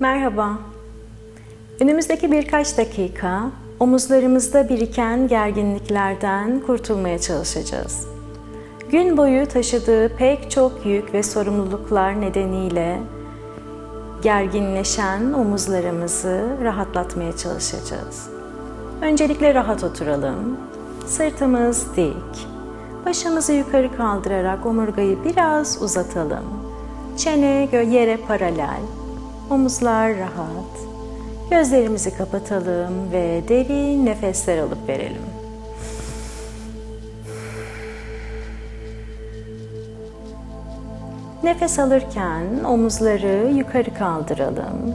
Merhaba. Önümüzdeki birkaç dakika omuzlarımızda biriken gerginliklerden kurtulmaya çalışacağız. Gün boyu taşıdığı pek çok yük ve sorumluluklar nedeniyle gerginleşen omuzlarımızı rahatlatmaya çalışacağız. Öncelikle rahat oturalım. Sırtımız dik. Başımızı yukarı kaldırarak omurgayı biraz uzatalım. Çene yere paralel. Omuzlar rahat. Gözlerimizi kapatalım ve derin nefesler alıp verelim. Nefes alırken omuzları yukarı kaldıralım.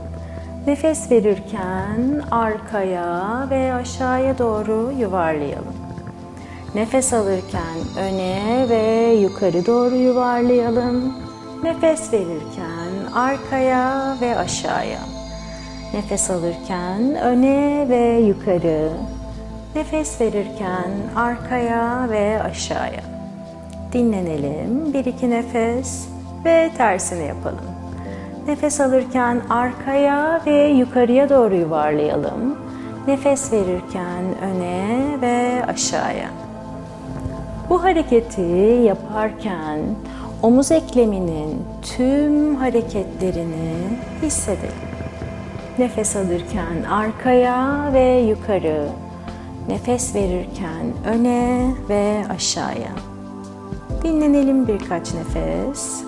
Nefes verirken arkaya ve aşağıya doğru yuvarlayalım. Nefes alırken öne ve yukarı doğru yuvarlayalım. Nefes verirken arkaya ve aşağıya. Nefes alırken öne ve yukarı. Nefes verirken arkaya ve aşağıya. Dinlenelim. Bir iki nefes ve tersini yapalım. Nefes alırken arkaya ve yukarıya doğru yuvarlayalım. Nefes verirken öne ve aşağıya. Bu hareketi yaparken omuz ekleminin tüm hareketlerini hissedelim. Nefes alırken arkaya ve yukarı, nefes verirken öne ve aşağıya. Dinlenelim birkaç nefes.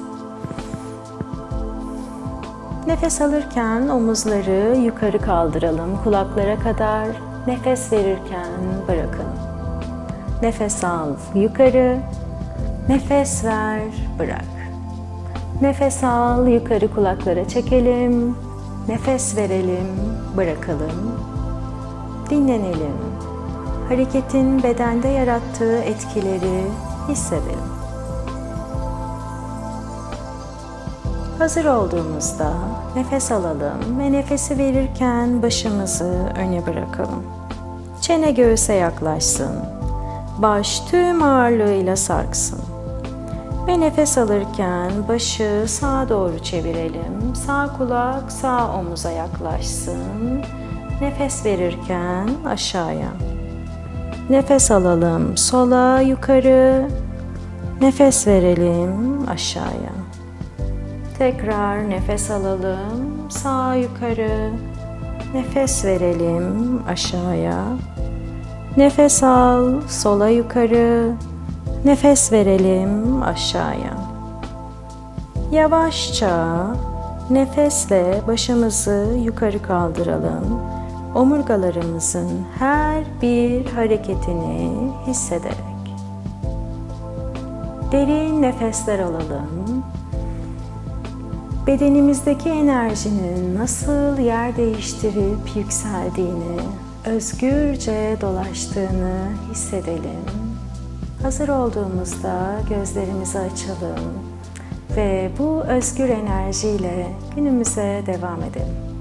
Nefes alırken omuzları yukarı kaldıralım kulaklara kadar. Nefes verirken bırakalım. Nefes al yukarı, nefes ver bırak. Nefes al yukarı kulaklara çekelim. Nefes verelim, bırakalım. Dinlenelim. Hareketin bedende yarattığı etkileri hissedelim. Hazır olduğumuzda nefes alalım ve nefesi verirken başımızı öne bırakalım. Çene göğüse yaklaşsın. Baş tüm ağırlığıyla sarksın. Ve nefes alırken başı sağa doğru çevirelim. Sağ kulak sağ omuza yaklaşsın. Nefes verirken aşağıya. Nefes alalım sola yukarı. Nefes verelim aşağıya. Tekrar nefes alalım sağ yukarı. Nefes verelim aşağıya. Nefes al sola yukarı. Nefes verelim aşağıya. Yavaşça nefesle başımızı yukarı kaldıralım. Omurgalarımızın her bir hareketini hissederek. Derin nefesler alalım. Bedenimizdeki enerjinin nasıl yer değiştirip yükseldiğini, özgürce dolaştığını hissedelim. Hazır olduğumuzda gözlerimizi açalım ve bu özgür enerjiyle günümüze devam edelim.